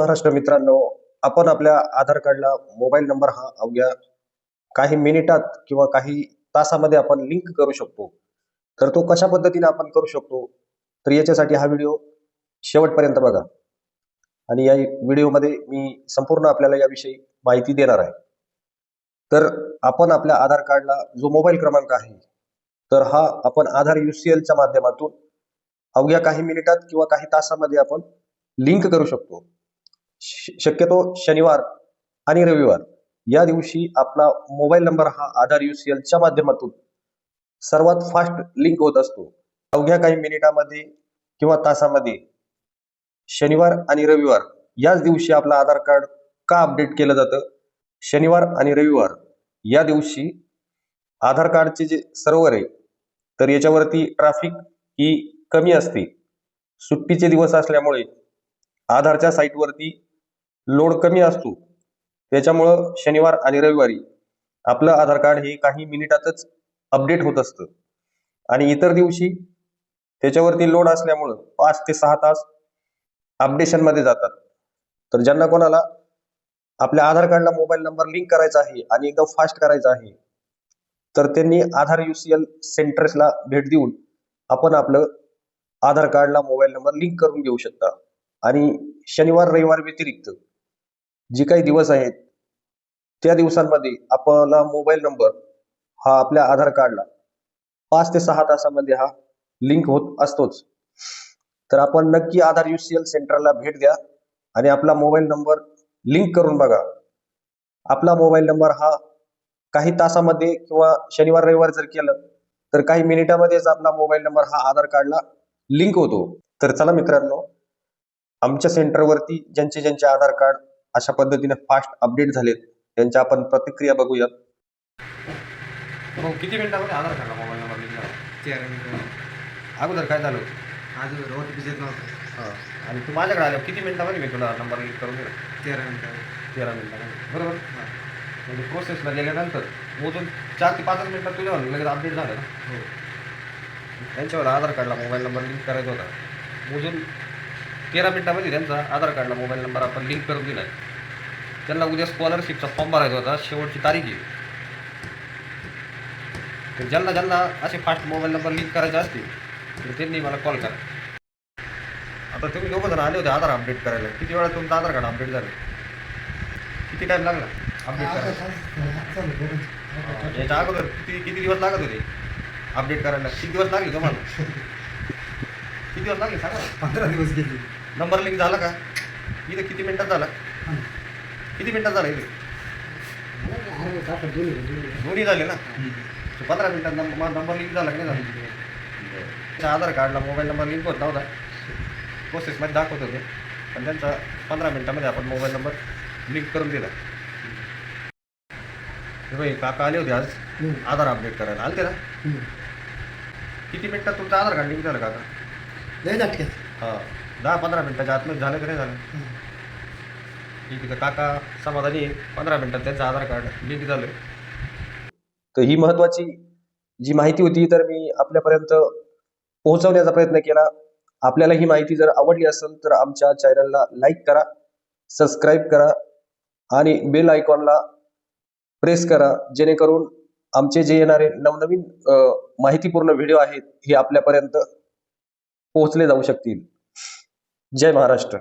महाराष्ट्र मित्रांनो आपण आपल्या आधार कार्डला मोबाईल नंबर हा अवघ्या काही मिनिटात किंवा काही तासामध्ये आपण लिंक करू शकतो. तर तो कशा पद्धतीने आपण करू शकतो तर याच्यासाठी हा व्हिडिओ शेवटपर्यंत बघा. आणि या व्हिडिओमध्ये मी संपूर्ण आपल्याला याविषयी माहिती देणार आहे. तर आपण आपल्या आधार कार्डला जो मोबाईल क्रमांक आहे तर हा आपण आधार युसीएलच्या माध्यमातून अवघ्या काही मिनिटात किंवा काही तासामध्ये आपण लिंक करू शकतो. शक्यतो शनिवार आणि रविवार. या दिवशी आपला मोबाईल नंबर हा आधार यु सी एलच्या माध्यमातून सर्वात फास्ट लिंक होत असतो. अवघ्या काही मिनिटामध्ये किंवा तासामध्ये शनिवार आणि रविवार याच दिवशी आपला आधार कार्ड का अपडेट केलं जातं? शनिवार आणि रविवार या दिवशी आधार कार्डचे जे सर्व्हर आहे तर याच्यावरती ट्रॅफिक ही कमी असते. सुट्टीचे दिवस असल्यामुळे आधारच्या साईटवरती लोड कमी असतो. त्याच्यामुळं शनिवार आणि रविवारी आपलं आधार कार्ड हे काही मिनिटातच अपडेट होत असतं. आणि इतर दिवशी त्याच्यावरती लोड असल्यामुळं पाच ते सहा तास अपडेशनमध्ये जातात. तर ज्यांना कोणाला आपल्या आधार कार्डला मोबाईल नंबर लिंक करायचा आहे आणि एकदम फास्ट करायचा आहे तर त्यांनी आधार युसीएल सेंटर्सला भेट देऊन आपण आपलं आधार कार्डला मोबाईल नंबर लिंक करून घेऊ शकता. आणि शनिवार रविवार व्यतिरिक्त जे काही दिवस आहेत त्या दिवसांमध्ये आपला मोबाईल नंबर हा आपल्या आधार कार्डला पाच ते सहा तासामध्ये हा लिंक होत असतोच. तर आपण नक्की आधार युसीएल सेंटरला भेट द्या आणि आपला मोबाईल नंबर लिंक करून बघा. आपला मोबाईल नंबर हा काही तासामध्ये किंवा शनिवार रविवार जर केलं तर काही मिनिटामध्येच आपला मोबाईल नंबर हा आधार कार्डला लिंक होतो. तर चला मित्रांनो आमच्या सेंटरवरती ज्यांचे ज्यांचे आधार कार्ड अशा पद्धतीने फास्ट अपडेट झालेत त्यांच्या आपण प्रतिक्रिया बघूयात. मग किती मिनिटामध्ये आधार कार्डला मोबाईल नंबर लिंक मिनिटं अगोदर काय झालं? होतं आज ओ टी पी देत नव्हतं. हां आणि तू माझ्याकडे आल्या किती मिनिटामध्ये मी तुला नंबर लिंक करून दिला? तेरा मिनिटं तेरा मिनिटामध्ये. बरोबर? हां. म्हणजे प्रोसेसला गेल्यानंतर मोजून चार ते पाचच मिनिटात तुझ्या लगेच अपडेट झालं ना? हो. त्यांच्यावर आधार कार्डला मोबाईल नंबर लिंक करायचा होता. मोजून तेरा मिनिटामध्ये त्यांचा आधार कार्डला मोबाईल नंबर आपण लिंक करून दिला त्यांना उद्या स्कॉलरशिपचा फॉर्म भरायचा होता शेवटची तारीख आहे. तर ज्यांना ज्यांना असे फास्ट मोबाईल नंबर लिंक करायचे असतील तर त्यांनी मला कॉल करा. आता तुम्ही दोघं जण आले होते आधार अपडेट करायला. किती वेळा तुमचं आधार कार्ड अपडेट झालं? किती टाईम लागला अपडेट करायला? याच्या अगोदर किती किती दिवस लागत होते अपडेट करायला? किती दिवस लागले तुम्हाला? किती दिवस लागले सांगा पंधरा दिवस गेले. नंबर लिंक झाला का? इथे किती मिनिटात झाला? किती मिनिटात झाला इथे? दोन्ही झाले ना? पंधरा मिनिटात नंबर नंबर लिंक झाला की नाही झाला? आधार कार्डला मोबाईल नंबर लिंक होत नव्हता. प्रोसेसमध्ये दाखवत होते. पण त्यांचा पंधरा मिनिटामध्ये आपण मोबाईल नंबर लिंक करून दिला. बघ, काका आले होते आज. आधार अपडेट करायला. आलते ना? किती मिनिटात तुमचं आधार कार्ड लिंक झालं काका? हां. दहा पंधरा मिनिटाच्या आतमध्ये झालं की नाही झालं? ठीक आहे तर काका समाधानी पंधरा मिनिटात त्यांचं आधार कार्ड लिंक झालं. तर ही महत्वाची जी माहिती होती तर मी आपल्यापर्यंत पोहोचवण्याचा प्रयत्न केला. आपल्याला ही माहिती जर आवडली असेल तर आमच्या चॅनलला लाईक करा सबस्क्राईब करा आणि बेल आयकॉनला प्रेस करा जेणेकरून आमचे जे येणारे नवनवीन माहितीपूर्ण व्हिडिओ आहेत हे आपल्यापर्यंत पोहोचले जाऊ शकतील. जय महाराष्ट्र.